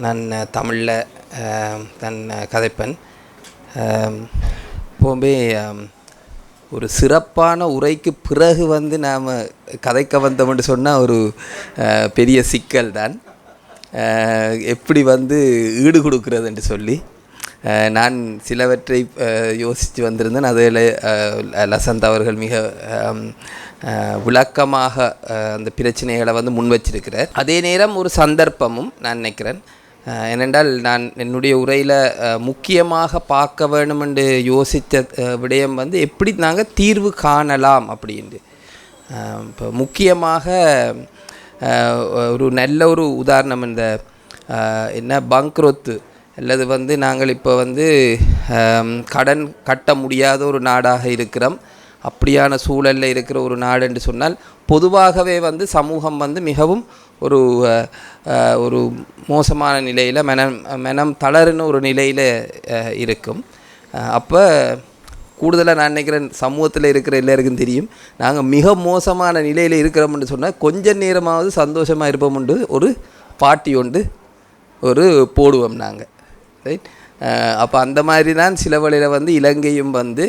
நான் தமிழில் தன் கதைப்பன் எப்போவுமே ஒரு சிறப்பான உரைக்கு பிறகு வந்து நாம் கதைக்க வந்தோம்னு சொன்னால் ஒரு பெரிய சிக்கல் தான். எப்படி வந்து ஈடு கொடுக்குறதுன்னு சொல்லி நான் சிலவற்றை யோசித்து வந்திருந்தேன். அதில் லசந்த் அவர்கள் மிக விளக்கமாக அந்த பிரச்சனைகளை வந்து முன் வச்சிருக்கிறார். அதே நேரம் ஒரு சந்தர்ப்பமும் நான் நினைக்கிறேன். ஏனென்றால் நான் என்னுடைய உரையில் முக்கியமாக பார்க்க வேணுமென்று யோசித்த விடயம் வந்து எப்படி நாங்கள் தீர்வு காணலாம் அப்படின்ட்டு. இப்போ முக்கியமாக ஒரு நல்ல ஒரு உதாரணம் இந்த என்ன பங்க்ரொத்து அல்லது வந்து நாங்கள் இப்போ வந்து கடன் கட்ட முடியாத ஒரு நாடாக இருக்கிறோம். அப்படியான சூழலில் இருக்கிற ஒரு நாடு என்று சொன்னால் பொதுவாகவே வந்து சமூகம் வந்து மிகவும் ஒரு ஒரு மோசமான நிலையில் மனம் மனம் தளருன்னு ஒரு நிலையில் இருக்கும். அப்போ கூடுதலாக நான் நினைக்கிறேன் சமூகத்தில் இருக்கிற எல்லாருக்கும் தெரியும். நாங்கள் மிக மோசமான நிலையில் இருக்கிறோம்னு சொன்னால் கொஞ்ச நேரமாவது சந்தோஷமாக இருப்போம்ண்டு ஒரு பாட்டி உண்டு ஒரு போடுவோம் நாங்கள் ரைட் அப்போ அந்த மாதிரி தான் சில வழியில் வந்து இலங்கையும் வந்து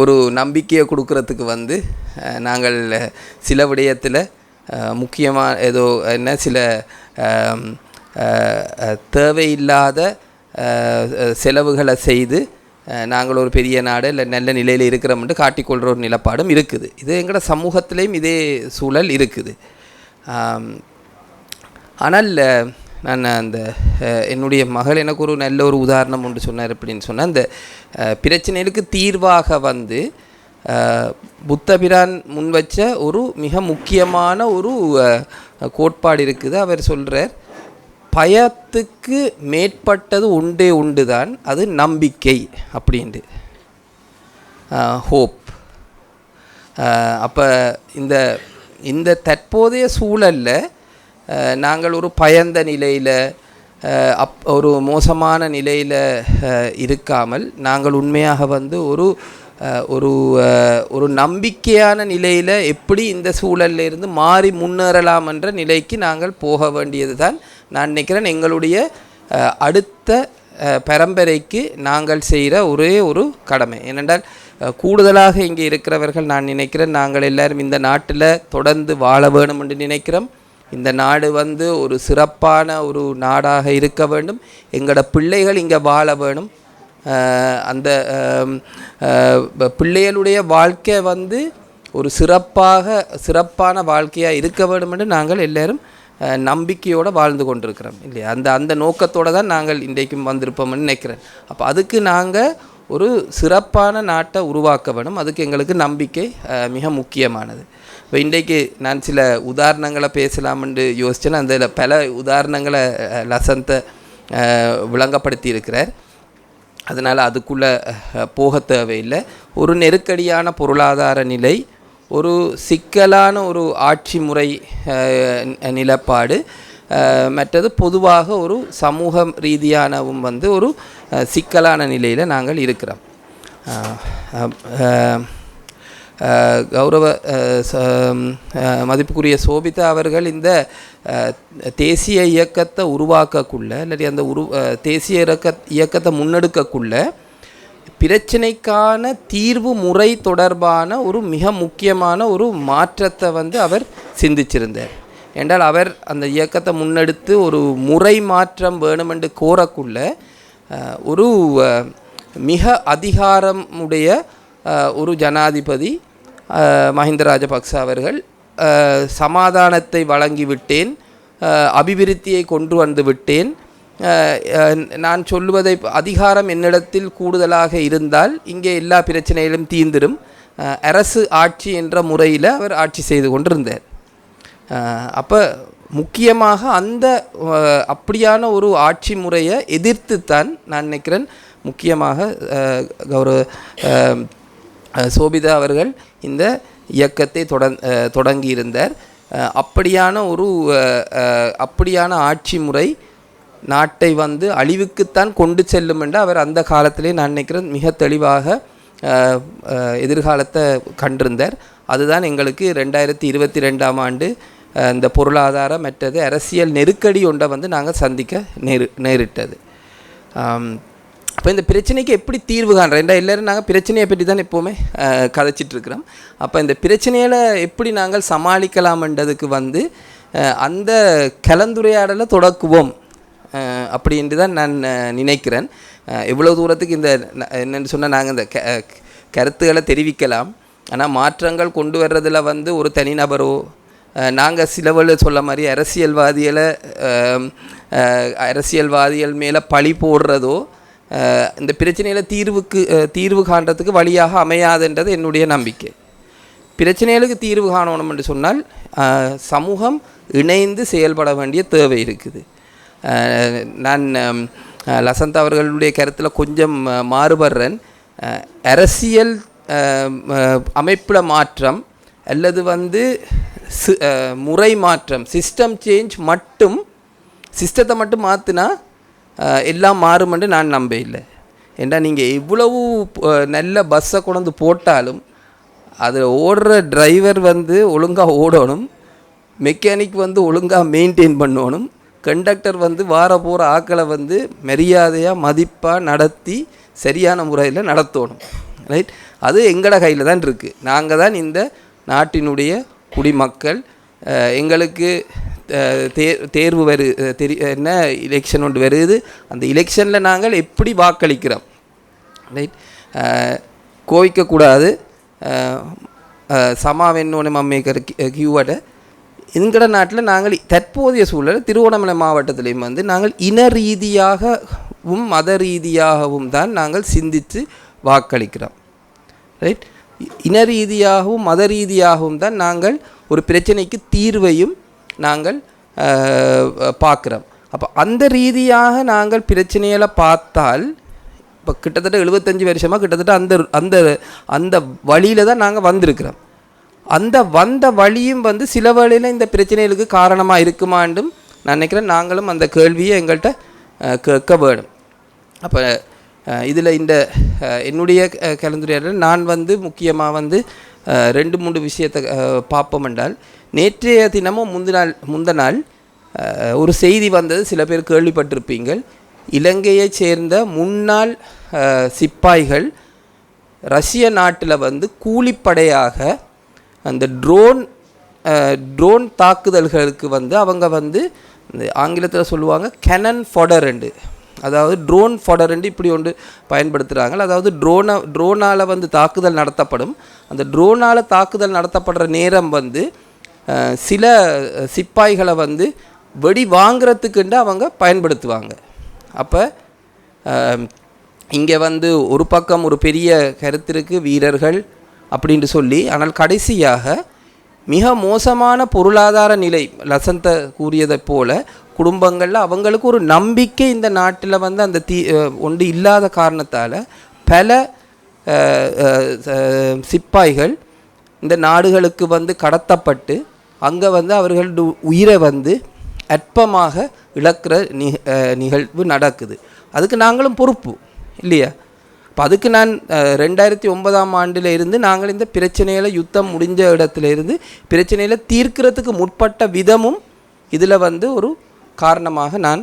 ஒரு நம்பிக்கையை கொடுக்கறதுக்கு வந்து நாங்கள் சில விடயத்தில் முக்கியமாக ஏதோ என்ன சில தேவையில்லாத செலவுகளை செய்து நாங்கள் ஒரு பெரிய நாடு இல்லை நல்ல நிலையில் இருக்கிறோம்னு காட்டிக்கொள்கிற ஒரு நிலப்பாடும் இருக்குது. இது எங்களோட சமூகத்திலையும் இதே சூழல் இருக்குது. ஆனால் நான் அந்த என்னுடைய மகள் எனக்கு ஒரு நல்ல ஒரு உதாரணம் ஒன்று சொன்னார் அப்படின்னு சொன்னால் அந்த பிரச்சனைகளுக்கு தீர்வாக வந்து புத்தபிரான் முன்வச்ச ஒரு மிக முக்கியமான ஒரு கோட்பாடு இருக்குது. அவர் சொல்கிறார் பயத்துக்கு மேற்பட்டது உண்டே உண்டு தான் அது நம்பிக்கை அப்படின்ட்டு. ஹோப். அப்போ இந்த இந்த தற்போதைய சூழலில் நாங்கள் ஒரு பயந்த நிலையில் அப் ஒரு மோசமான நிலையில் இருக்காமல் நாங்கள் உண்மையாக வந்து ஒரு ஒரு ஒரு நம்பிக்கையான நிலையில் எப்படி இந்த சூழல்ல இருந்து மாறி முன்னேறலாம் என்ற நிலைக்கு நாங்கள் போக வேண்டியது தான் நான் நினைக்கிறேன் எங்களுடைய அடுத்த பரம்பரைக்கு நாங்கள் செய்கிற ஒரே ஒரு கடமை. ஏனென்றால் கூடுதலாக இங்கே இருக்கிறவர்கள் நான் நினைக்கிறேன் நாங்கள் எல்லாரும் இந்த நாட்டில் தொடர்ந்து வாழ வேணும் என்று நினைக்கிறோம். இந்த நாடு வந்து ஒரு சிறப்பான ஒரு நாடாக இருக்க வேண்டும். எங்களோட பிள்ளைகள் இங்கே வாழ வேணும். அந்த பிள்ளைகளுடைய வாழ்க்கை வந்து ஒரு சிறப்பாக சிறப்பான வாழ்க்கையாக இருக்க வேண்டும் என்று நாங்கள் எல்லாரும் நம்பிக்கையோடு வாழ்ந்து கொண்டிருக்கிறோம் இல்லையா? அந்த அந்த நோக்கத்தோடு தான் நாங்கள் இன்றைக்கும் வந்திருப்போம்னு நினைக்கிறேன். அப்போ அதுக்கு நாங்கள் ஒரு சிறப்பான நாட்டை உருவாக்க வேணும். அதுக்கு எங்களுக்கு நம்பிக்கை மிக முக்கியமானது. இப்போ இன்றைக்கு நான் சில உதாரணங்களை பேசலாம்னு யோசிச்சேன்னா அந்த பல உதாரணங்களை லசந்தை விளங்கப்படுத்தி இருக்கிறார் அதனால் அதுக்குள்ளே போக தேவையில்லை. ஒரு நெருக்கடியான பொருளாதார நிலை ஒரு சிக்கலான ஒரு ஆட்சி முறை நிலப்பாடு மற்றது பொதுவாக ஒரு சமூக ரீதியானவும் வந்து ஒரு சிக்கலான நிலையில் நாங்கள் இருக்கிறோம். கௌரவ ச- மதிப்புக்குரிய சோபிதா அவர்கள் இந்த தேசிய இயக்கத்தை உருவாக்கக்குள்ள இல்லாட்டி அந்த உரு தேசிய இயக்க இயக்கத்தை முன்னெடுக்கக்குள்ள பிரச்சனைக்கான தீர்வு முறை தொடர்பான ஒரு மிக முக்கியமான ஒரு மாற்றத்தை வந்து அவர் சிந்திச்சிருந்தார். என்றால் அவர் அந்த இயக்கத்தை முன்னெடுத்து ஒரு முறை மாற்றம் வேணுமென்று கோரக்குள்ள ஒரு மிக அதிகாரமுடைய ஒரு ஜனாதிபதி மஹிந்த ராஜபக்ச அவர்கள் சமாதானத்தை வழங்கிவிட்டேன் அபிவிருத்தியை கொண்டு வந்து விட்டேன். நான் சொல்லுவதை அதிகாரம் என்னிடத்தில் கூடுதலாக இருந்தால் இங்கே எல்லா பிரச்சனைகளும் தீர்ந்திடும். அரசு ஆட்சி என்ற முறையில் அவர் ஆட்சி செய்து கொண்டிருந்தார். அப்போ முக்கியமாக அந்த அப்படியான ஒரு ஆட்சி முறையை எதிர்த்து தான் நான் நினைக்கிறேன். முக்கியமாக கௌரவ சோபிதா அவர்கள் இந்த இயக்கத்தை தொடங் தொடங்கியிருந்தார். அப்படியான ஒரு அப்படியான ஆட்சி முறை நாட்டை வந்து அழிவுக்குத்தான் கொண்டு செல்லும் என்று அவர் அந்த காலத்திலே நான் நினைக்கிறேன் மிக தெளிவாக எதிர்காலத்தை கண்டிருந்தார். அதுதான் எங்களுக்கு ரெண்டாயிரத்தி இருபத்தி ரெண்டாம் ஆண்டு இந்த பொருளாதார மற்றது அரசியல் நெருக்கடி ஒன்றை வந்து நாங்கள் சந்திக்க நேரு நேரிட்டது. அப்போ இந்த பிரச்சனைக்கு எப்படி தீர்வு காண்றோம் ஏன்டா எல்லோரும் நாங்கள் பிரச்சனையை பற்றி தான் எப்போவுமே அஹ், கதைச்சிட்டு இருக்கிறோம் அப்போ இந்த பிரச்சனையில் எப்படி நாங்கள் சமாளிக்கலாம்ன்றதுக்கு வந்து அந்த கலந்துரையாடலை தொடக்குவோம் அப்படின்ட்டு தான் நான் நினைக்கிறேன். எவ்வளோ தூரத்துக்கு இந்த என்னென்னு சொன்னால் நாங்கள் இந்த க கருத்துக்களை தெரிவிக்கலாம். ஆனால் மாற்றங்கள் கொண்டு வர்றதில் வந்து ஒரு தனிநபரோ நாங்கள் சிலவள் சொல்ல மாதிரி அரசியல்வாதிகளை அரசியல்வாதிகள் மேலே பழி போடுறதோ இந்த பிரச்சனையில் தீர்வுக்கு தீர்வு காண்றதுக்கு வழியாக அமையாதுன்றது என்னுடைய நம்பிக்கை. பிரச்சனைகளுக்கு தீர்வு காணணும் என்று சொன்னால் சமூகம் இணைந்து செயல்பட வேண்டிய தேவை இருக்குது. நான் லசந்த் அவர்களுடைய கருத்தில் கொஞ்சம் மாறுபடுறேன். அரசியல் அமைப்பில் மாற்றம் அல்லது வந்து முறை மாற்றம் சிஸ்டம் சேஞ்ச் மட்டும் சிஸ்டத்தை மட்டும் மாற்றினா எல்லாம் மாறுமென்று நான் நம்ப இல்லை ஏண்டா நீங்கள் எவ்வளவு நல்ல பஸ்ஸை கொண்டு போட்டாலும் அதில் ஓடுற டிரைவர் வந்து ஒழுங்காக ஓடணும் மெக்கானிக் வந்து ஒழுங்காக மெயின்டைன் பண்ணணும் கண்டக்டர் வந்து வார போகிற ஆக்களை வந்து மரியாதையாக மதிப்பாக நடத்தி சரியான முறையில் நடத்தணும். ரைட் அது எங்களோட கையில் தான் இருக்குது நாங்கள் தான் இந்த நாட்டினுடைய குடிமக்கள். எங்களுக்கு தே தேர்வு வரு தெரி என்ன எலெக்ஷன் ஒன்று வருது. அந்த எலெக்ஷனில் நாங்கள் எப்படி வாக்களிக்கிறோம்? ரைட் கோவிக்கக்கூடாது சமாவென்னோன மம்மேக்கர் கியூவட எங்கட நாட்டில் நாங்கள் தற்போதைய சூழல் திருவண்ணாமலை மாவட்டத்திலையும் வந்து நாங்கள் இன ரீதியாகவும் மத ரீதியாகவும் தான் நாங்கள் சிந்தித்து வாக்களிக்கிறோம். ரைட் இன ரீதியாகவும் மத ரீதியாகவும் தான் நாங்கள் ஒரு பிரச்சனைக்கு தீர்வையும் நாங்கள் பார்க்குறோம். அப்போ அந்த ரீதியாக நாங்கள் பிரச்சனைகளை பார்த்தால் இப்போ கிட்டத்தட்ட எழுபத்தஞ்சி வருஷமாக கிட்டத்தட்ட அந்த அந்த அந்த வழியில் தான் நாங்கள் வந்திருக்கிறோம். அந்த வந்த வழியும் வந்து சில வழியில் இந்த பிரச்சனைகளுக்கு காரணமாக இருக்குமாண்டும் நான் நினைக்கிறேன் நாங்களும் அந்த கேள்வியை எங்கள்கிட்ட கேட்க வேணும் அப்போ இதில் இந்த என்னுடைய கலந்துரையாடல் நான் வந்து முக்கியமாக வந்து ரெண்டு மூணு விஷயத்தை பார்ப்போம் என்றால் நேற்றைய தினமும் முந்த நாள் முந்த நாள் ஒரு செய்தி வந்தது சில பேர் கேள்விப்பட்டிருப்பீங்கள். இலங்கையைச் சேர்ந்த முன்னாள் சிப்பாய்கள் ரஷ்ய நாட்டில் வந்து கூலிப்படையாக அந்த ட்ரோன் ட்ரோன் தாக்குதல்களுக்கு வந்து அவங்க வந்து இந்த ஆங்கிலத்தில் சொல்லுவாங்க கெனன் ஃபொடரண்டு அதாவது ட்ரோன் ஃபொடரண்டு இப்படி ஒன்று பயன்படுத்துகிறாங்க அதாவது ட்ரோனை ட்ரோனால் வந்து தாக்குதல் நடத்தப்படும். அந்த ட்ரோனால் தாக்குதல் நடத்தப்படுற நேரம் வந்து சில சிப்பாய்களை வந்து வெடி வாங்குறதுக்குண்டு அவங்க பயன்படுத்துவாங்க. அப்போ இங்கே வந்து ஒரு பக்கம் ஒரு பெரிய கருத்திற்கு வீரர்கள் அப்படின்ட்டு சொல்லி ஆனால் கடைசியாக மிக மோசமான பொருளாதார நிலை லசந்த கூறியதை போல குடும்பங்களில் அவங்களுக்கு ஒரு நம்பிக்கை இந்த நாட்டில் வந்து அந்த தீ ஒன்று இல்லாத காரணத்தால் பல சிப்பாய்கள் இந்த நாடுகளுக்கு வந்து கடத்தப்பட்டு அங்கே வந்து அவர்கள் உயிரை வந்து அற்பமாக இழக்கிற நிக நிகழ்வு நடக்குது. அதுக்கு நாங்களும் பொறுப்பு இல்லையா? இப்போ அதுக்கு நான் ரெண்டாயிரத்தி ஒன்பதாம் ஆண்டில் இருந்து நாங்கள் இந்த பிரச்சனையில் யுத்தம் முடிஞ்ச இடத்துல இருந்து பிரச்சனையில் தீர்க்கிறதுக்கு முற்பட்ட விதமும் இதில் வந்து ஒரு காரணமாக நான்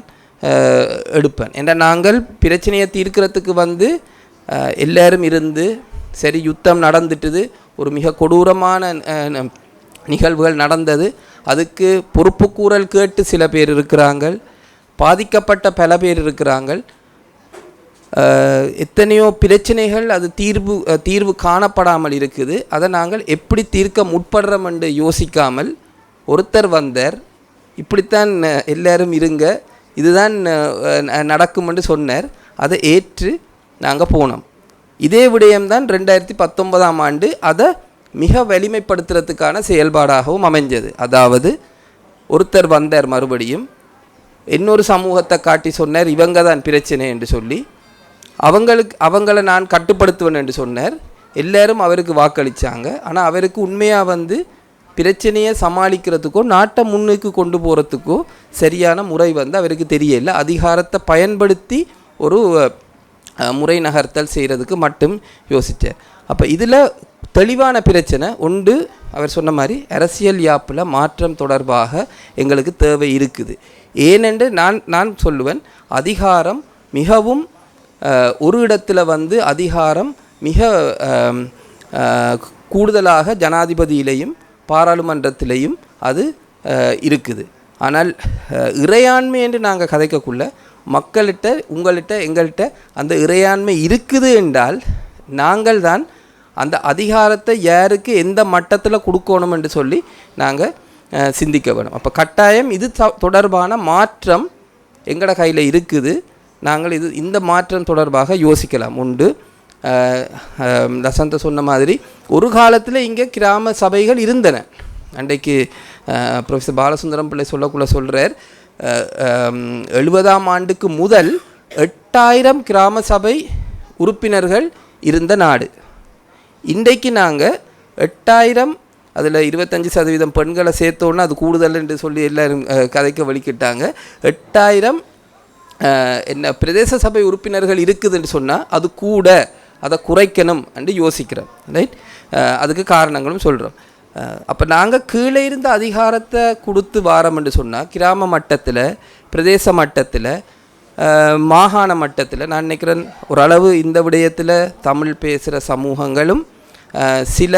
எடுப்பேன். ஏன்னா நாங்கள் பிரச்சனையை தீர்க்கிறதுக்கு வந்து எல்லோரும் இருந்து சரி யுத்தம் நடந்துட்டுது. ஒரு மிக கொடூரமான நிகழ்வுகள் நடந்தது. அதுக்கு பொறுப்புக்கூறல் கேட்டு சில பேர் இருக்கிறாங்க பாதிக்கப்பட்ட பல பேர் இருக்கிறாங்க எத்தனையோ பிரச்சனைகள் அது தீர்வு தீர்வு காணப்படாமல் இருக்குது. அதை நாங்கள் எப்படி தீர்க்க முற்படுறோம் என்று யோசிக்காமல் ஒருத்தர் வந்தார். இப்படித்தான் எல்லாரும் இருங்க. இதுதான் நடக்கும் என்று சொன்னார். அதை ஏற்று நாங்கள் போனோம். இதே விடயம்தான் ரெண்டாயிரத்தி பத்தொன்பதாம் ஆண்டு. அதை மிக வலிமைப்படுத்துறதுக்கான செயல்பாடாகவும் அமைஞ்சது. அதாவது ஒருத்தர் வந்தார் மறுபடியும் இன்னொரு சமூகத்தை காட்டி சொன்னார் இவங்க தான் பிரச்சனை என்று சொல்லி அவங்களுக்கு அவங்கள நான் கட்டுப்படுத்துவேன் என்று சொன்னார். எல்லாரும் அவருக்கு வாக்களித்தாங்க ஆனால் அவருக்கு உண்மையாக வந்து பிரச்சனையை சமாளிக்கிறதுக்கோ நாட்டை முன்னுக்கு கொண்டு போகிறதுக்கோ சரியான முறை வந்து அவருக்கு தெரியல. அதிகாரத்தை பயன்படுத்தி ஒரு முறை நகர்த்தல் செய்கிறதுக்கு மட்டும் யோசித்தார் அப்போ இதில் தெளிவான பிரச்சனை உண்டு. அவர் சொன்ன மாதிரி அரசியல் யாப்பில் மாற்றம் தொடர்பாக எங்களுக்கு தேவை இருக்குது. ஏனென்று நான் நான் சொல்லுவேன் அதிகாரம் மிகவும் ஒரு இடத்துல வந்து அதிகாரம் மிக கூடுதலாக ஜனாதிபதியிலையும் பாராளுமன்றத்திலையும் அது இருக்குது. ஆனால் இறையாண்மை என்று நாங்கள் கதைக்கக்குள்ள மக்கள்கிட்ட உங்கள்கிட்ட எங்கள்கிட்ட அந்த இறையாண்மை இருக்குது என்றால் நாங்கள் தான் அந்த அதிகாரத்தை யாருக்கு எந்த மட்டத்தில் கொடுக்கணும் என்று சொல்லி நாங்கள் சிந்திக்க வேணும். அப்போ கட்டாயம் இது தொடர்பான மாற்றம் எங்களோட கையில் இருக்குது. நாங்கள் இது இந்த மாற்றம் தொடர்பாக யோசிக்கலாம். உண்டு. அஹ், லசந்த சொன்ன மாதிரி ஒரு காலத்தில் இங்கே கிராம சபைகள் இருந்தன. அன்றைக்கு ப்ரொஃபஸர் பாலசுந்தரம் பிள்ளை சொல்லக்குள்ள சொல்கிறார் எழுபதாம் ஆண்டுக்கு முதல் எட்டாயிரம் கிராம சபை உறுப்பினர்கள் இருந்த நாடு. இன்றைக்கு நாங்கள் எட்டாயிரம் அதில் இருபத்தஞ்சி சதவீதம் பெண்களை சேர்த்தோன்னா அது கூடுதல் என்று சொல்லி எல்லோரும் கதைக்க வலிக்கிட்டாங்க எட்டாயிரம் என்ன பிரதேச சபை உறுப்பினர்கள் இருக்குதுன்னு சொன்னால் அது கூட அதை குறைக்கணும் என்று யோசிக்கிறோம். ரைட் அதுக்கு காரணங்களும் சொல்கிறோம் அப்போ நாங்கள் கீழே இருந்த அதிகாரத்தை கொடுத்து வாரம் என்று சொன்னால் கிராம மட்டத்தில் பிரதேச மட்டத்தில் மாகாண மட்டத்தில் நான் நினைக்கிறேன் ஓரளவு இந்த விடயத்தில் தமிழ் பேசுகிற சமூகங்களும் சில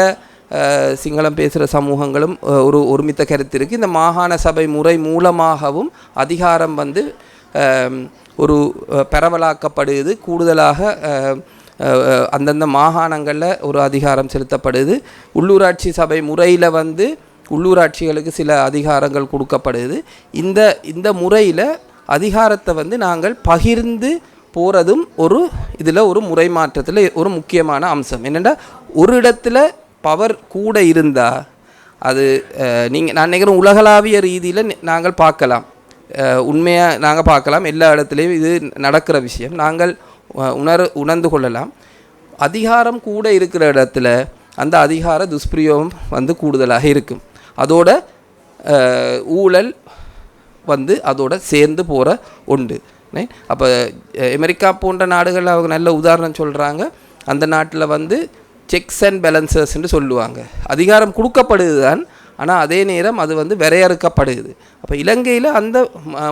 சிங்களம் பேசுகிற சமூகங்களும் ஒரு ஒருமித்த கருத்து இருக்குது இந்த மாகாண சபை முறை மூலமாகவும் அதிகாரம் வந்து ஒரு பரவலாக்கப்படுது. கூடுதலாக அந்தந்த மாகாணங்களில் ஒரு அதிகாரம் செலுத்தப்படுது. உள்ளூராட்சி சபை முறையில் வந்து உள்ளூராட்சிகளுக்கு சில அதிகாரங்கள் கொடுக்கப்படுது. இந்த இந்த முறையில் அதிகாரத்தை வந்து நாங்கள் பகிர்ந்து போகிறதும் ஒரு இதில் ஒரு முறை மாற்றத்தில் ஒரு முக்கியமான அம்சம். என்னென்னா ஒரு இடத்துல பவர் கூட இருந்தால் அது நீங்கள் நான் நினைக்கிறேன் உலகளாவிய ரீதியில் நாங்கள் பார்க்கலாம். உண்மையாக நாங்கள் பார்க்கலாம். எல்லா இடத்துலையும் இது நடக்கிற விஷயம். நாங்கள் உணர் உணர்ந்து கொள்ளலாம். அதிகாரம் கூட இருக்கிற இடத்துல அந்த அதிகார துஷ்பிரயோகம் வந்து கூடுதலாக இருக்கும். அதோட ஊழல் வந்து அதோட சேர்ந்து போகிற உண்டு. அப்போ அமெரிக்கா போன்ற நாடுகள் அவங்க நல்ல உதாரணம் சொல்கிறாங்க அந்த நாட்டில் வந்து செக்ஸ் அண்ட் பேலன்சஸ்ன்னு சொல்லுவாங்க. அதிகாரம் கொடுக்கப்படுது தான் ஆனால் அதே நேரம் அது வந்து வரையறுக்கப்படுது. அப்போ இலங்கையில் அந்த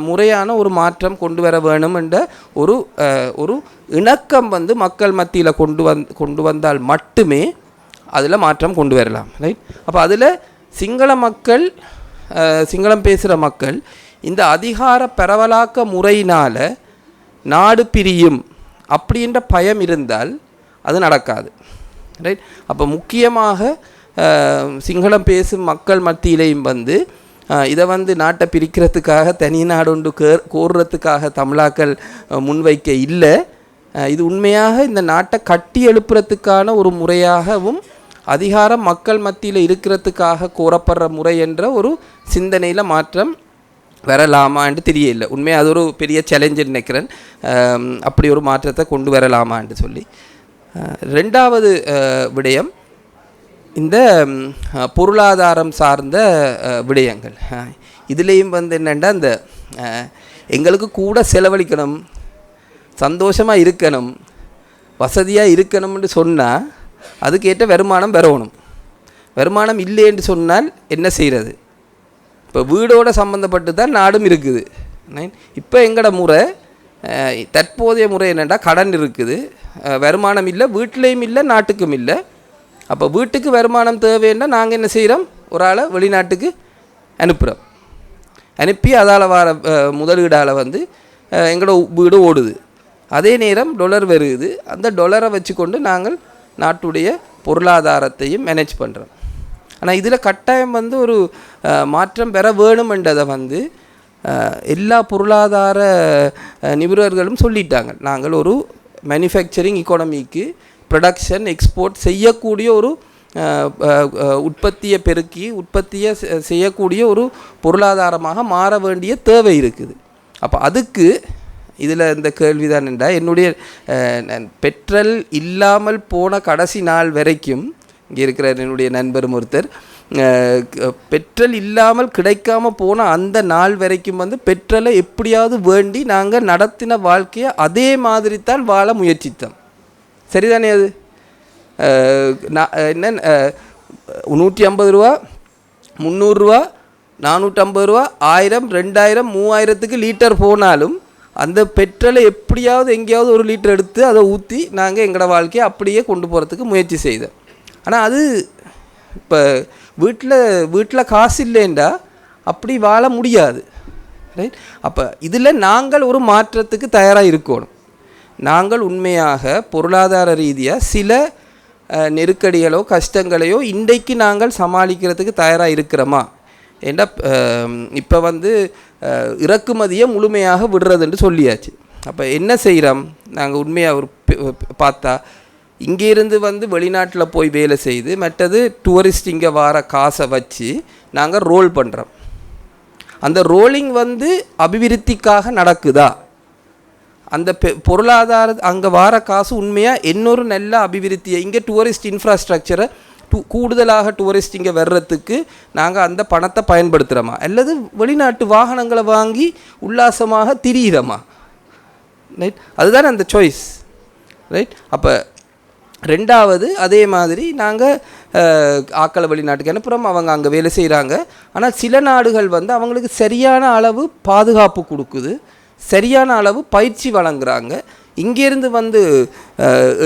முறையான ஒரு மாற்றம் கொண்டு வர வேணுமென்ற ஒரு ஒரு இணக்கம் வந்து மக்கள் மத்தியில் கொண்டு வந் கொண்டு வந்தால் மட்டுமே அதில் மாற்றம் கொண்டு வரலாம் ரைட் அப்போ அதில் சிங்கள மக்கள் சிங்களம் பேசுகிற மக்கள் இந்த அதிகார பரவலாக்க முறையினால் நாடு பிரியும் அப்படின்ற பயம் இருந்தால் அது நடக்காது. ரைட் அப்போ முக்கியமாக சிங்களம் பேசும் மக்கள் மத்தியிலையும் வந்து இதை வந்து நாட்டை பிரிக்கிறதுக்காக தனி நாடொன்று ஒன்று கேர் கோர்றதுக்காக தமிழாக்கள் முன்வைக்க இல்லை. இது உண்மையாக இந்த நாட்டை கட்டி எழுப்புறதுக்கான ஒரு முறையாகவும் அதிகாரம் மக்கள் மத்தியில் இருக்கிறதுக்காக கோரப்படுற முறை என்ற ஒரு சிந்தனையில் மாற்றம் வரலாமான்ட்டு தெரியல உண்மையாக அது ஒரு பெரிய சேலஞ்சு நினைக்கிறேன். அப்படி ஒரு மாற்றத்தை கொண்டு வரலாமான்ட்டு சொல்லி. ரெண்டாவது விடயம் இந்த பொருளாதாரம் சார்ந்த விடயங்கள். இதுலேயும் வந்து என்னென்னா இந்த எங்களுக்கு கூட செலவழிக்கணும் சந்தோஷமாக இருக்கணும் வசதியாக இருக்கணும்னு சொன்னால் அதுக்கேற்ற வருமானம் வரணும். வருமானம் இல்லைன்னு சொன்னால் என்ன செய்கிறது இப்போ வீடோட சம்மந்தப்பட்டு தான் நாடும் இருக்குது. இப்போ எங்களோட முறை தற்போதைய முறை என்னென்னா கடன் இருக்குது. வருமானம் இல்லை வீட்டிலையும் இல்லை நாட்டுக்கும் இல்லை. அப்போ வீட்டுக்கு வருமானம் தேவைன்னா நாங்கள் என்ன செய்கிறோம் ஒரு ஆளை வெளிநாட்டுக்கு அனுப்புகிறோம் அனுப்பி அதால் வர முதலீடால் வந்து எங்களோட வீடு ஓடுது. அதே நேரம் டொலர் வருது. அந்த டொலரை வச்சுக்கொண்டு நாங்கள் நாட்டுடைய பொருளாதாரத்தையும் மேனேஜ் பண்ணுறோம் ஆனால் இதில் கட்டாயம் வந்து ஒரு மாற்றம் பெற வேணுமென்றதை வந்து எல்லா பொருளாதார நிபுணர்களும் சொல்லிட்டாங்க. நாங்கள் ஒரு மேனுஃபேக்சரிங் இக்கானமிக்கு ப்ரொடக்ஷன் எக்ஸ்போர்ட் செய்யக்கூடிய ஒரு உற்பத்தியை பெருக்கி உற்பத்தியை செய்யக்கூடிய ஒரு பொருளாதாரமாக மாற வேண்டிய தேவை இருக்குது. அப்போ அதுக்கு இதில் இந்த கேள்வி தான் என்றால் என்னுடைய பெட்ரல் இல்லாமல் போன கடைசி நாள் வரைக்கும் இங்கே இருக்கிற என்னுடைய நண்பரும் ஒருத்தர் பெட்ரோல் இல்லாமல் கிடைக்காம போன அந்த நாள் வரைக்கும் வந்து பெட்ரோலை எப்படியாவது வேண்டி நாங்கள் நடத்தின வாழ்க்கையை அதே மாதிரி தான் வாழ முயற்சித்தோம். சரிதானே அது? நான் என்ன நூற்றி ஐம்பது ரூபா முந்நூறுரூவா நானூற்றம்பது ரூபா ஆயிரம் ரெண்டாயிரம் மூவாயிரத்துக்கு லிட்டர் போனாலும் அந்த பெட்ரோலை எப்படியாவது எங்கேயாவது ஒரு லிட்டர் எடுத்து அதை ஊற்றி நாங்கள் எங்களோட வாழ்க்கையை அப்படியே கொண்டு போகிறதுக்கு முயற்சி செய்தோம். ஆனால் அது இப்போ வீட்டில் வீட்டில் காசு இல்லைண்டா அப்படி வாழ முடியாது. ரைட் அப்போ இதில் நாங்கள் ஒரு மாற்றத்துக்கு தயாராக இருக்கணும். நாங்கள் உண்மையாக பொருளாதார ரீதியாக சில நெருக்கடிகளோ கஷ்டங்களையோ இன்றைக்கு நாங்கள் சமாளிக்கிறதுக்கு தயாராக இருக்கிறோமா? ஏண்டா இப்போ வந்து இறக்குமதியை முழுமையாக விடுறதுன்னு சொல்லியாச்சு. அப்போ என்ன செய்கிறோம் நாங்கள் உண்மையாக ஒரு பார்த்தா இங்கேருந்து வந்து வெளிநாட்டில் போய் வேலை செய்து மற்றது டூரிஸ்ட் இங்கே வர காசை வச்சு நாங்கள் ரோல் பண்ணுறோம் அந்த ரோலிங் வந்து அபிவிருத்திக்காக நடக்குதா? அந்த பெ பொருளாதார அங்கே வர காசு உண்மையாக இன்னொரு நல்ல அபிவிருத்தியை இங்கே டூரிஸ்ட் இன்ஃப்ராஸ்ட்ரக்சரை டூ கூடுதலாக டூரிஸ்ட் இங்கே வர்றதுக்கு நாங்கள் அந்த பணத்தை பயன்படுத்துகிறோமா அல்லது வெளிநாட்டு வாகனங்களை வாங்கி உல்லாசமாக திரியிறோமா? ரைட் அதுதான் அந்த சாய்ஸ் ரைட் அப்போ ரெண்டாவது அதே மாதிரி நாங்கள் ஆக்களை வெளிநாட்டுக்கு அனுப்புகிறோம் அவங்க அங்கே வேலை செய்கிறாங்க ஆனால் சில நாடுகள் வந்து அவங்களுக்கு சரியான அளவு பாதுகாப்பு கொடுக்குது சரியான அளவு பயிற்சி வழங்குறாங்க. இங்கேருந்து வந்து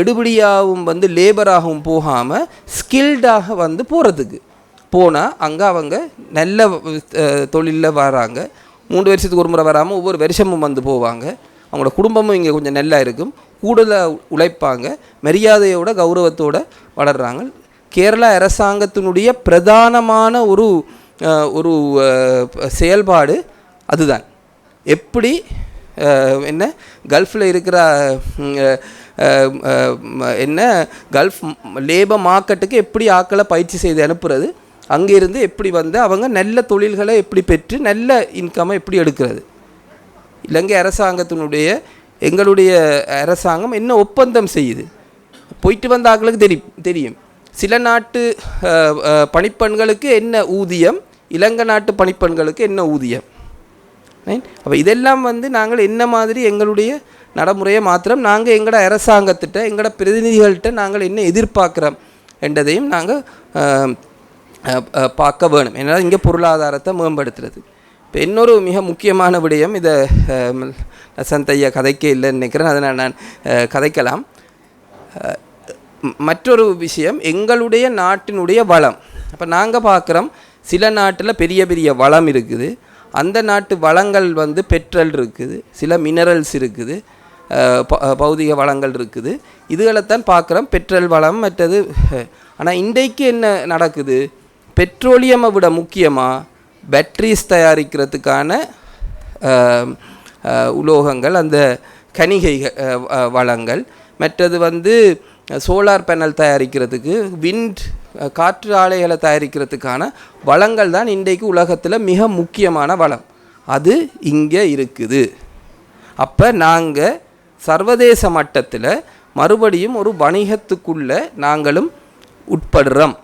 எடுபடியாகவும் வந்து லேபராகவும் போகாமல் ஸ்கில்டாக வந்து போகிறதுக்கு போனால் அங்கே அவங்க நல்ல தொழிலில் வராங்க. மூன்று வருஷத்துக்கு ஒரு முறை வராமல் ஒவ்வொரு வருஷமும் வந்து போவாங்க. அவங்களோட குடும்பமும் இங்கே கொஞ்சம் நல்லா இருக்கும். கூடுதலாக உழைப்பாங்க. மரியாதையோட கௌரவத்தோட வளர்கிறாங்க கேரளா அரசாங்கத்தினுடைய பிரதானமான ஒரு ஒரு செயல்பாடு அதுதான். எப்படி என்ன கல்ஃபில் இருக்கிற என்ன கல்ஃப் லேபர் மார்க்கெட்டுக்கு எப்படி ஆக்களை பயிற்சி செய்து அனுப்புறது அங்கேருந்து எப்படி வந்து அவங்க நல்ல தொழில்களை எப்படி பெற்று நல்ல இன்கம்மை எப்படி எடுக்கிறது. இலங்கை அரசாங்கத்தினுடைய எங்களுடைய அரசாங்கம் என்ன ஒப்பந்தம் செய்யுது? போயிட்டு வந்த தெரி தெரியும். தெரியும் சில நாட்டு பணிப்பெண்களுக்கு என்ன ஊதியம்? இலங்கை நாட்டு பணிப்பெண்களுக்கு என்ன ஊதியம்? அப்போ இதெல்லாம் வந்து நாங்கள் என்ன மாதிரி எங்களுடைய நடைமுறையை மாத்திரம் நாங்கள் எங்களோட அரசாங்கத்திட்ட எங்களோட பிரதிநிதிகள்கிட்ட நாங்கள் என்ன எதிர்பார்க்குறோம் என்றதையும் நாங்கள் பார்க்க வேணும். ஏன்னா இங்கே பொருளாதாரத்தை மேம்படுத்துறது. இப்போ இன்னொரு மிக முக்கியமான விடயம் இதை லசந்தையா ஐயா கதைக்க இல்லைன்னு நினைக்கிறேன். அதை நான் நான் கதைக்கலாம். மற்றொரு விஷயம் எங்களுடைய நாட்டினுடைய வளம். அப்போ நாங்கள் பார்க்குறோம் சில நாட்டில் பெரிய பெரிய வளம் இருக்குது. அந்த நாட்டு வளங்கள் வந்து பெட்ரோல் இருக்குது. சில மினரல்ஸ் இருக்குது. ப- பௌதிக வளங்கள் இருக்குது. இதுகளைத்தான் பார்க்குறோம் பெட்ரோல் வளம் மற்றது ஆனால் இன்றைக்கு என்ன நடக்குது? பெட்ரோலியமை விட முக்கியமாக பேட்ரிஸ் தயாரிக்கிறதுக்கான உலோகங்கள் அந்த கணிகை வளங்கள். மற்றது வந்து சோலார் பேனல் தயாரிக்கிறதுக்கு விண்ட் காற்று ஆலைகளை தயாரிக்கிறதுக்கான வளங்கள் தான் இன்றைக்கு உலகத்தில் மிக முக்கியமான வளம். அது இங்கே இருக்குது. அப்போ நாங்கள் சர்வதேச மட்டத்தில் மறுபடியும் ஒரு வணிகத்துக்குள்ளே நாங்களும் உட்படுறோம்.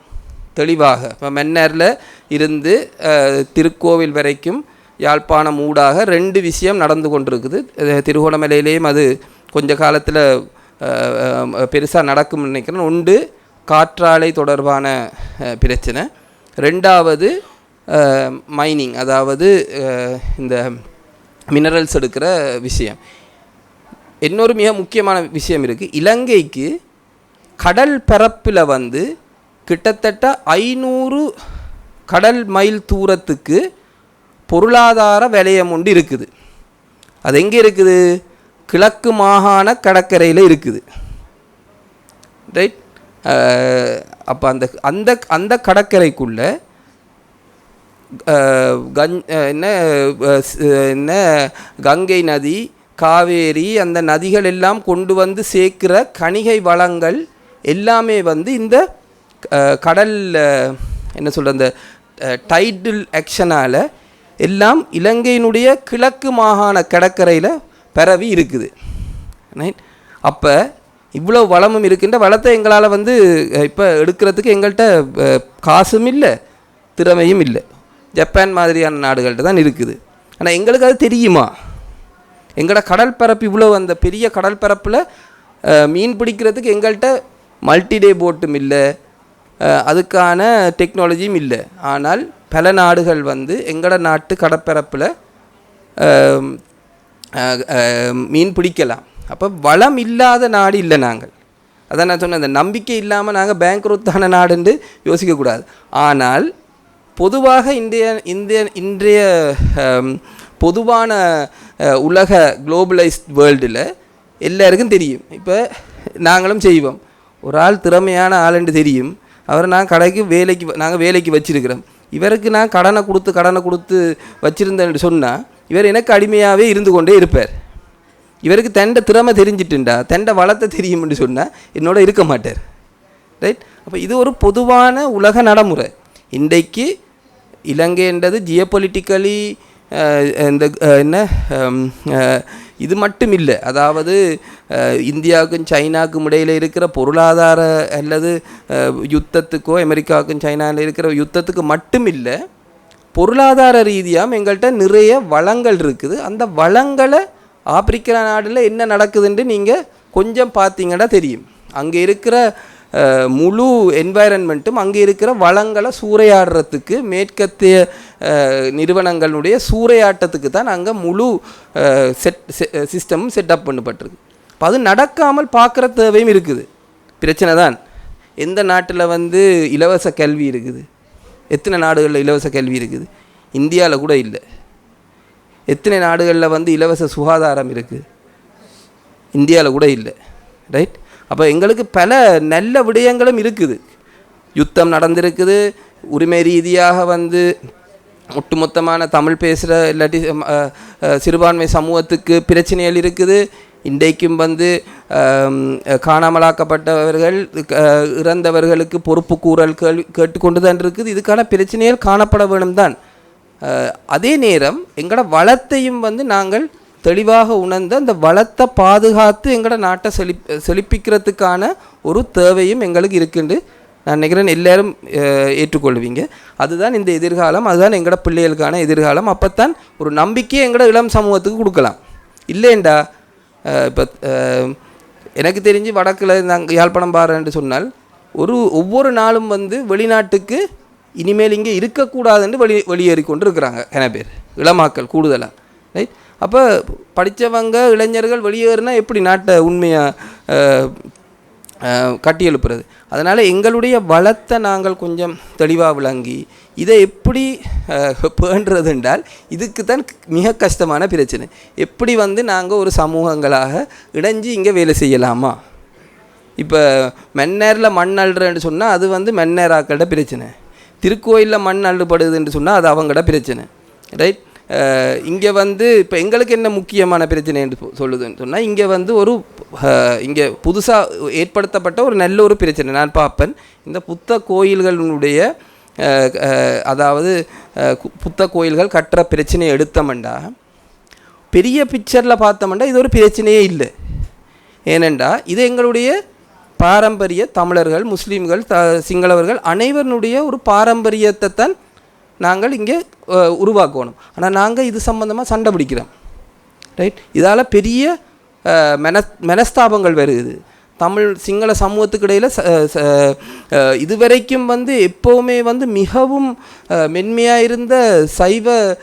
தெளிவாக. இப்போ மென்னரில் இருந்து திருக்கோவில் வரைக்கும் யாழ்ப்பாணம் ஊடாக ரெண்டு விஷயம் நடந்து கொண்டிருக்குது. திருகோணமலையிலேயும் அது கொஞ்ச காலத்தில் பெருசாக நடக்கும்னு நினைக்கிறேன். ஒன்று காற்றாலை தொடர்பான பிரச்சனை. ரெண்டாவது மைனிங் அதாவது இந்த மினரல்ஸ் எடுக்கிற விஷயம். இன்னொரு மிக முக்கியமான விஷயம் இருக்குது இலங்கைக்கு கடல் பரப்பில் வந்து கிட்டத்தட்ட ஐநூறு கடல் மைல் தூரத்துக்கு பொருளாதார வலயம் ஒன்று இருக்குது. அது எங்கே இருக்குது? கிழக்கு மாகாண கடற்கரையில் இருக்குது. ரைட் அப்போ அந்த அந்த அந்த கடற்கரைக்குள்ளே அஹ், என்ன என்ன கங்கை நதி காவேரி அந்த நதிகள் எல்லாம் கொண்டு வந்து சேர்க்கிற கணிகை வளங்கள் எல்லாமே வந்து இந்த கடல் என்ன சொல்கிற அந்த டைட்டில் ஆக்ஷனால் எல்லாம் இலங்கையினுடைய கிழக்கு மாகாண கடற்கரையில் பரவி இருக்குது. ரைட் அப்போ இவ்வளோ வளமும் இருக்கின்ற வளத்தை எங்களால் வந்து இப்போ எடுக்கிறதுக்கு எங்கள்கிட்ட காசும் இல்லை திறமையும் இல்லை. ஜப்பான் மாதிரியான நாடுகள்கிட்ட தான் இருக்குது. ஆனால் எங்களுக்கு அது தெரியுமா? எங்களோட கடல் பரப்பு இவ்வளோ அந்த பெரிய கடல் பரப்பில் மீன் பிடிக்கிறதுக்கு எங்கள்கிட்ட மல்டி டே போட்டும் இல்லை அதுக்கான டெக்னாலஜியும் இல்லை. ஆனால் பல நாடுகள் வந்து எங்களோட நாட்டு கடற்பரப்பில் மீன் பிடிக்கலாம். அப்போ வளம் இல்லாத நாடு இல்லை நாங்கள். அதான் நான் சொன்னேன் அந்த நம்பிக்கை இல்லாமல் நாங்கள் பேங்க்ரூத்தான நாடுன்னு யோசிக்கக்கூடாது ஆனால் பொதுவாக இந்திய இந்திய இன்றைய பொதுவான உலக குளோபலைஸ்ட் வேர்ல்டில் எல்லாருக்கும் தெரியும். இப்போ நாங்களும் செய்வோம். ஒரு ஆள் திறமையான ஆளுன்னு தெரியும். அவரை நான் கடைக்கு வேலைக்கு நாங்கள் வேலைக்கு வச்சிருக்கிறோம். இவருக்கு நான் கடனை கொடுத்து கடனை கொடுத்து வச்சுருந்தேன்னு சொன்னால் இவர் எனக்கு அடிமையாகவே இருந்து கொண்டே இருப்பார். இவருக்கு தெண்டை திறமை தெரிஞ்சிட்டுண்டா தெண்டை வளத்தை தெரியும்னு சொன்னால் என்னோட இருக்க மாட்டார். ரைட் அப்போ இது ஒரு பொதுவான உலக நடைமுறை. இன்றைக்கு இலங்கைன்றது ஜியோபொலிட்டிக்கலி இந்த என்ன இது மட்டும் இல்லை அதாவது இந்தியாவுக்கும் சைனாவுக்கும் இடையில் இருக்கிற பொருளாதார அல்லது யுத்தத்துக்கோ அமெரிக்காவுக்கும் சைனாவில் இருக்கிற யுத்தத்துக்கு மட்டும் இல்லை பொருளாதார ரீதியாக எங்கள்கிட்ட நிறைய வளங்கள் இருக்குது. அந்த வளங்களை ஆப்பிரிக்கா நாட்டில் என்ன நடக்குதுன்ட்டு நீங்கள் கொஞ்சம் பார்த்தீங்கன்னா தெரியும். அங்கே இருக்கிற முழு என்வாயரன்மெண்ட்டும் அங்கே இருக்கிற வளங்களை சூறையாடுறதுக்கு மேற்கத்திய நிறுவனங்களுடைய சூறையாட்டத்துக்கு தான் அங்கே முழு செட் சிஸ்டமும் செட்டப் பண்ணப்பட்டிருக்கு. இப்போ அது நடக்காமல் பார்க்குற தேவையும் இருக்குது. பிரச்சனை தான். எந்த நாட்டில் வந்து இலவச கல்வி இருக்குது? எத்தனை நாடுகளில் இலவச கல்வி இருக்குது? இந்தியாவில் கூட இல்லை. எத்தனை நாடுகளில் வந்து இலவச சுகாதாரம் இருக்குது? இந்தியாவில் கூட இல்லை. ரைட் அப்போ எங்களுக்கு பல நல்ல விடயங்களும் இருக்குது. யுத்தம் நடந்திருக்குது. உரிமை ரீதியாக வந்து ஒட்டுமொத்தமான தமிழ் பேசுகிற இல்லாட்டி சிறுபான்மை சமூகத்துக்கு பிரச்சனைகள் இருக்குது. இன்றைக்கும் வந்து காணாமலாக்கப்பட்டவர்கள் இறந்தவர்களுக்கு பொறுப்பு கூறல் கேள்வி கேட்டுக்கொண்டு தான் இருக்குது. இதுக்கான பிரச்சனைகள் காணப்பட வேணும் தான் அதே நேரம் எங்களோட வளத்தையும் வந்து நாங்கள் தெளிவாக உணர்ந்து அந்த வளத்தை பாதுகாத்து எங்களோட நாட்டை செழிப் செழிப்பிக்கிறதுக்கான ஒரு தேவையும் எங்களுக்கு இருக்குண்டு நான் நினைக்கிறேன் எல்லாரும் ஏற்றுக்கொள்வீங்க. அதுதான் இந்த எதிர்காலம் அதுதான் எங்களோட பிள்ளைகளுக்கான எதிர்காலம். அப்போத்தான் ஒரு நம்பிக்கையை எங்களோட இளம் சமூகத்துக்கு கொடுக்கலாம். இல்லைண்டா இப்போ எனக்கு தெரிஞ்சு வடக்கில் நாங்கள் யாழ்ப்பாணம் பாருன்னு சொன்னால் ஒரு ஒவ்வொரு நாளும் வந்து வெளிநாட்டுக்கு இனிமேல் இங்கே இருக்கக்கூடாதுன்னு வெளி வெளியேறி கொண்டு இருக்கிறாங்க என பேர். இளமாக்கள் கூடுதலாக ரைட்? அப்போ படித்தவங்க இளைஞர்கள் வெளியேறினா எப்படி நாட்டை உண்மையாக கட்டியெழுப்புறது? அதனால் எங்களுடைய வளத்தை நாங்கள் கொஞ்சம் தெளிவாக விளங்கி இதை எப்படி அஹ், என்றால் இதுக்கு தான் மிக கஷ்டமான பிரச்சனை. எப்படி வந்து நாங்கள் ஒரு சமூகங்களாக இணைஞ்சு இங்கே வேலை செய்யலாமா? இப்போ மென்னேரில் மண் அள்ளுறேன்னு சொன்னால் அது வந்து மென்னேராக்களோட பிரச்சனை. திருக்கோயிலில் மண் அள்ளுபடுதுன்னு சொன்னால் அது அவங்களோட பிரச்சனை. ரைட்? இங்கே வந்து இப்போ எங்களுக்கு என்ன முக்கியமான பிரச்சனை என்று சொ- சொல்லுதுன்னு சொன்னால் இங்கே வந்து ஒரு இங்கே புதுசாக ஏற்படுத்தப்பட்ட ஒரு நல்ல ஒரு பிரச்சனை. நான் பார்ப்பேன் இந்த புத்த கோயில்களுடைய அதாவது புத்த கோயில்கள் கட்டுற பிரச்சனையை எடுத்தோம்டா பெரிய பிக்சரில் பார்த்தோம்னா இது ஒரு பிரச்சனையே இல்லை. ஏனெண்டா இது எங்களுடைய பாரம்பரிய தமிழர்கள் முஸ்லீம்கள் த சிங்களவர்கள் அனைவருடைய ஒரு பாரம்பரியத்தை தான் நாங்கள் இங்கே உருவாக்கணும். ஆனால் நாங்கள் இது சம்மந்தமாக சண்டை பிடிக்கிறோம். ரைட் இதால் பெரிய அஹ், மென மெனஸ்தாபங்கள் வருது. தமிழ் சிங்கள சமூகத்துக்கு இடையில் ச- ச- இதுவரைக்கும் வந்து எப்போவுமே வந்து மிகவும் மென்மையாக இருந்த சைவ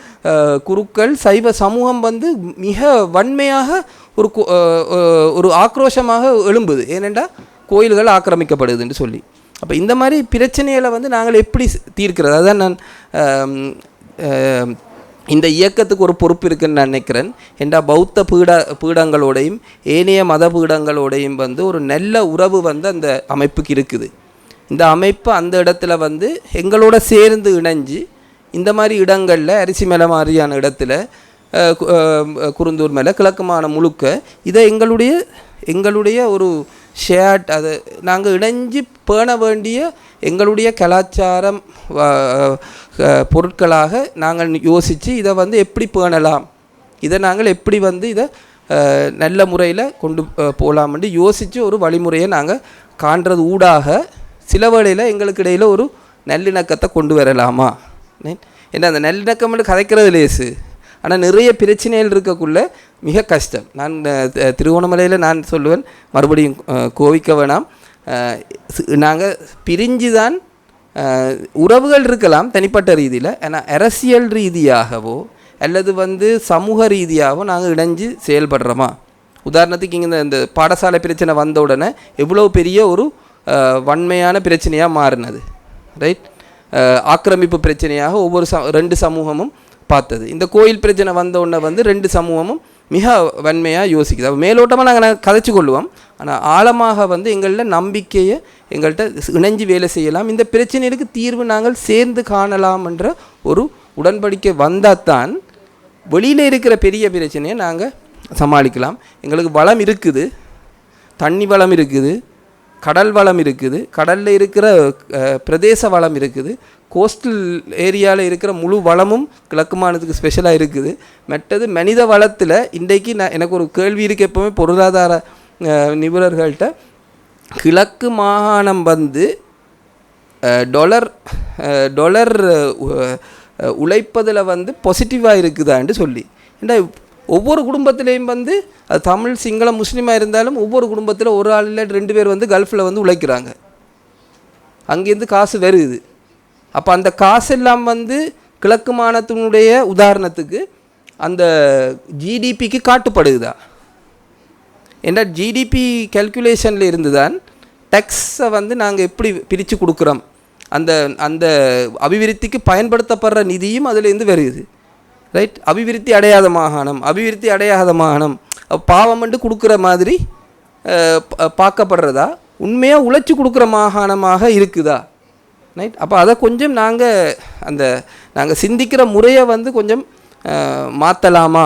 குருக்கள் சைவ சமூகம் வந்து மிக வன்மையாக ஒரு கு- ஒரு ஆக்ரோஷமாக எழும்புது. ஏனென்றால் கோயில்கள் ஆக்கிரமிக்கப்படுதுன்னு சொல்லி. அப்போ இந்த மாதிரி பிரச்சனைகளை வந்து நாங்கள் எப்படி தீர்க்கிறது? அதான் நான் இந்த இயக்கத்துக்கு ஒரு பொறுப்பு இருக்குன்னு நான் நினைக்கிறேன். ஏண்டா பௌத்த பீட பீடங்களோடையும் ஏனைய மத பீடங்களோடையும் வந்து ஒரு நல்ல உறவு வந்து அந்த அமைப்புக்கு இருக்குது. இந்த அமைப்பு அந்த இடத்துல வந்து எங்களோட சேர்ந்து இணைஞ்சு இந்த மாதிரி இடங்களில் அரிசி மேலே மாதிரியான இடத்துல குருந்தூர் மேலே கிழக்குமான முழுக்க இதை எங்களுடைய எங்களுடைய ஒரு ஷேர்ட் அது நாங்கள் இணைஞ்சு பேண வேண்டிய எங்களுடைய கலாச்சாரம் பொருட்களாக நாங்கள் யோசித்து இதை வந்து எப்படி பேணலாம்? இதை நாங்கள் எப்படி வந்து இதை நல்ல முறையில் கொண்டு போகலாம்னு யோசித்து ஒரு வழிமுறையை நாங்கள் காண்றது ஊடாக சில வேளையில் எங்களுக்கு இடையில் ஒரு நல்லிணக்கத்தை கொண்டு வரலாமா? ஏன்னா அந்த நல்லிணக்கம் கதைக்கிறது லேசு. ஆனால் நிறைய பிரச்சனைகள் இருக்கக்குள்ள மிக கஷ்டம். நான் திருவோணமலையில் நான் சொல்லுவேன் மறுபடியும் கோவிக்க வேணாம். நாங்கள் பிரிஞ்சு தான் உறவுகள் இருக்கலாம் தனிப்பட்ட ரீதியில். ஆனால் அரசியல் ரீதியாகவோ அல்லது வந்து சமூக ரீதியாகவோ நாங்கள் இணைஞ்சு செயல்படுறோமா? உதாரணத்துக்கு இங்கே இந்த இந்த பாடசாலை பிரச்சனை வந்த உடனே எவ்வளோ பெரிய ஒரு வன்மையான பிரச்சனையாக மாறினது. ரைட்? ஆக்கிரமிப்பு பிரச்சனையாக ஒவ்வொரு ச ரெண்டு சமூகமும் பார்த்தது. இந்த கோயில் பிரச்சனை வந்த உடனே வந்து ரெண்டு சமூகமும் மிக வன்மையாக யோசிக்குது. அப்போ மேலோட்டமாக நாங்கள் கதைச்சு கொள்வோம் ஆனால் ஆழமாக வந்து எங்கள்கிட்ட நம்பிக்கையை எங்கள்கிட்ட இணைஞ்சு வேலை செய்யலாம். இந்த பிரச்சனைகளுக்கு தீர்வு நாங்கள் சேர்ந்து காணலாம் என்ற ஒரு உடன்படிக்கை வந்தால் தான் வெளியில் இருக்கிற பெரிய பிரச்சனையை நாங்கள் சமாளிக்கலாம். எங்களுக்கு வளம் இருக்குது. தண்ணி வளம் இருக்குது. கடல் வளம் இருக்குது. கடலில் இருக்கிற பிரதேச வளம் இருக்குது. கோஸ்டல் ஏரியாவில் இருக்கிற முழு வளமும் கிழக்கு மாநிலத்துக்கு ஸ்பெஷலாக இருக்குது. மற்றது மனித வளத்தில் இன்றைக்கு நான் எனக்கு ஒரு கேள்வி இருக்கு எப்போவுமே பொருளாதார நிபுணர்கள்ட்ட. கிழக்கு மாகாணம் வந்து டொலர் டொலர் உழைப்பதில் வந்து பாசிட்டிவாக இருக்குதான்னு சொல்லி. ஏண்டா ஒவ்வொரு குடும்பத்திலையும் வந்து அது தமிழ் சிங்களம் முஸ்லீமாக இருந்தாலும் ஒவ்வொரு குடும்பத்தில் ஒரு ஆள் இல்லை ரெண்டு பேர் வந்து கல்ஃபில் வந்து உழைக்கிறாங்க. அங்கேருந்து காசு வருது. அப்போ அந்த காசெல்லாம் வந்து கிழக்கு மாநிலத்தினுடைய உதாரணத்துக்கு அந்த ஜிடிபிக்கு காட்டுப்படுகுதா? ஏன்னா ஜிடிபி கேல்குலேஷனில் இருந்து தான் டெக்ஸை வந்து நாங்கள் எப்படி பிரித்து கொடுக்குறோம்? அந்த அந்த அபிவிருத்திக்கு பயன்படுத்தப்படுற நிதியும் அதுலேருந்து வருது ரைட் அபிவிருத்தி அடையாத மாகாணம் அபிவிருத்தி அடையாத மாகாணம். பாவம்ண்டு கொடுக்குற மாதிரி பார்க்கப்படுறதா? உண்மையாக உழைச்சி கொடுக்குற மாகாணமாக இருக்குதா? ரைட் அப்போ அதை கொஞ்சம் நாங்கள் அந்த நாங்கள் சிந்திக்கிற முறையை வந்து கொஞ்சம் மாற்றலாமா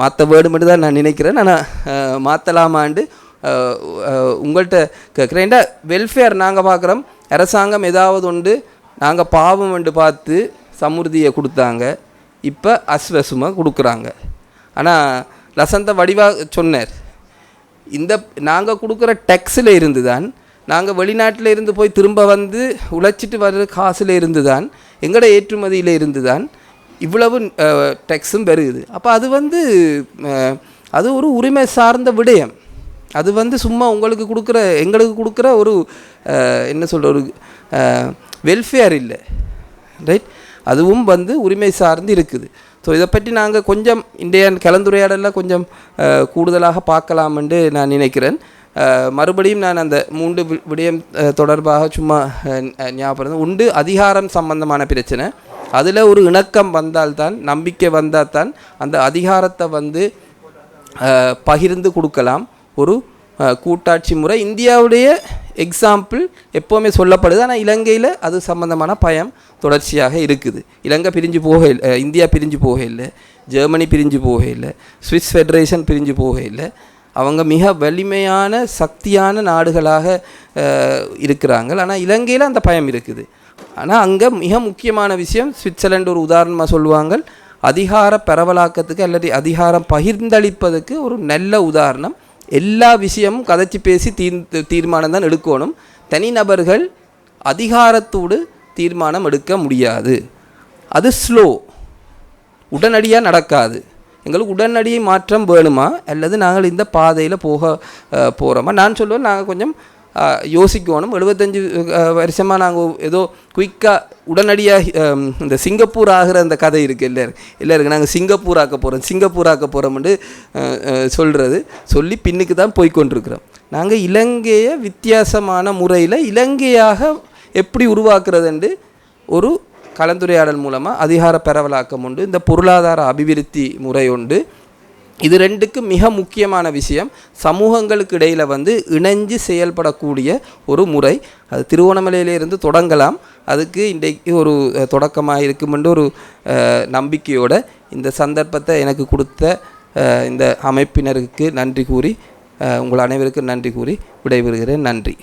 மாற்ற வேணுமென்று தான் நான் நினைக்கிறேன். நான் மாற்றலாமாண்டு உங்கள்கிட்ட கேட்குறேன். வெல்ஃபேர் நாங்கள் பார்க்குறோம். அரசாங்கம் ஏதாவது உண்டு நாங்கள் பாவம் என்று பார்த்து சமுர்தியை கொடுத்தாங்க. இப்போ அஸ்வசுமை கொடுக்குறாங்க. ஆனால் லசந்த வடிவாக சொன்னார். இந்த நாங்கள் கொடுக்குற டெக்ஸில் இருந்து தான் நாங்கள் வெளிநாட்டில் இருந்து போய் திரும்ப வந்து உழைச்சிட்டு வர்ற காசில் இருந்து தான் எங்களோட ஏற்றுமதியில் இருந்து தான் இவ்வளவு டேக்ஸும் பெருகுது அப்போ அது வந்து அது ஒரு உரிமை சார்ந்த விடயம். அது வந்து சும்மா உங்களுக்கு கொடுக்குற எங்களுக்கு கொடுக்குற ஒரு என்ன சொல்கிற ஒரு வெல்ஃபேர் இல்லை. ரைட் அதுவும் வந்து உரிமை சார்ந்து இருக்குது. ஸோ இதை பற்றி நாங்கள் கொஞ்சம் இன்றைய கலந்துரையாடலில் கொஞ்சம் கூடுதலாக பார்க்கலாமென்று நான் நினைக்கிறேன். மறுபடியும் நான் அந்த மூன்று விடயம் தொடர்பாக சும்மா ஞாபகம் உண்டு. அதிகாரம் சம்பந்தமான பிரச்சனை. அதில் ஒரு இணக்கம் வந்தால்தான் நம்பிக்கை வந்தால் தான் அந்த அதிகாரத்தை வந்து பகிர்ந்து கொடுக்கலாம். ஒரு கூட்டாட்சி முறை. இந்தியாவுடைய எக்ஸாம்பிள் எப்போவுமே சொல்லப்படுது. ஆனால் இலங்கையில் அது சம்பந்தமான பயம் தொடர்ச்சியாக இருக்குது. இலங்கை பிரிஞ்சு போக இல்லை இந்தியா பிரிஞ்சு போக இல்லை. ஜெர்மனி பிரிஞ்சு போக இல்லை. சுவிஸ் ஃபெடரேஷன் பிரிஞ்சு போக இல்லை. அவங்க மிக வலிமையான சக்தியான நாடுகளாக இருக்கிறாங்க ஆனால் இலங்கையில் அந்த பயம் இருக்குது. ஆனால் அங்கே மிக முக்கியமான விஷயம் சுவிட்சர்லாண்டு ஒரு உதாரணமாக சொல்லுவாங்க அதிகார பரவலாக்கத்துக்கு அல்லது அதிகாரம் பகிர்ந்தளிப்பதற்கு ஒரு நல்ல உதாரணம். எல்லா விஷயமும் கதைச்சி பேசி தீர் தீர்மானம் தான் எடுக்கணும். தனிநபர்கள் அதிகாரத்தோடு தீர்மானம் எடுக்க முடியாது. அது ஸ்லோ உடனடியாக நடக்காது. எங்களுக்கு உடனடி மாற்றம் வேணுமா? அல்லது நாங்கள் இந்த பாதையில் போக போகிறோமா நான் சொல்லுவேன் நாங்கள் கொஞ்சம் யோசிக்கணும். எழுபத்தஞ்சு வருஷமாக நாங்கள் ஏதோ குயிக்காக உடனடியாக இந்த சிங்கப்பூர் ஆகிற அந்த கதை இருக்குது இல்லை இல்லை இருக்குது நாங்கள் சிங்கப்பூர் ஆக்க போகிறோம் சிங்கப்பூர் ஆக்க போகிறோம்னு சொல்கிறது சொல்லி பின்னுக்கு தான் போய்கொண்டிருக்கிறோம் நாங்கள் இலங்கையை வித்தியாசமான முறையில் இலங்கையாக எப்படி உருவாக்குறதுண்டு ஒரு கலந்துரையாடல் மூலமாக அதிகார பரவலாக்கம் உண்டு. இந்த பொருளாதார அபிவிருத்தி முறை உண்டு. இது ரெண்டுக்கு மிக முக்கியமான விஷயம். சமூகங்களுக்கு இடையில் வந்து இணைஞ்சு செயல்படக்கூடிய ஒரு முறை. அது திருவோணமலையிலிருந்து தொடங்கலாம். அதுக்கு இன்றைக்கு ஒரு தொடக்கமாக இருக்குமென்று ஒரு நம்பிக்கையோடு நம்பிக்கையோட இந்த சந்தர்ப்பத்தை எனக்கு கொடுத்த இந்த அமைப்பினருக்கு நன்றி கூறி உங்கள் அனைவருக்கும் நன்றி கூறி விடைபெறுகிறேன். நன்றி.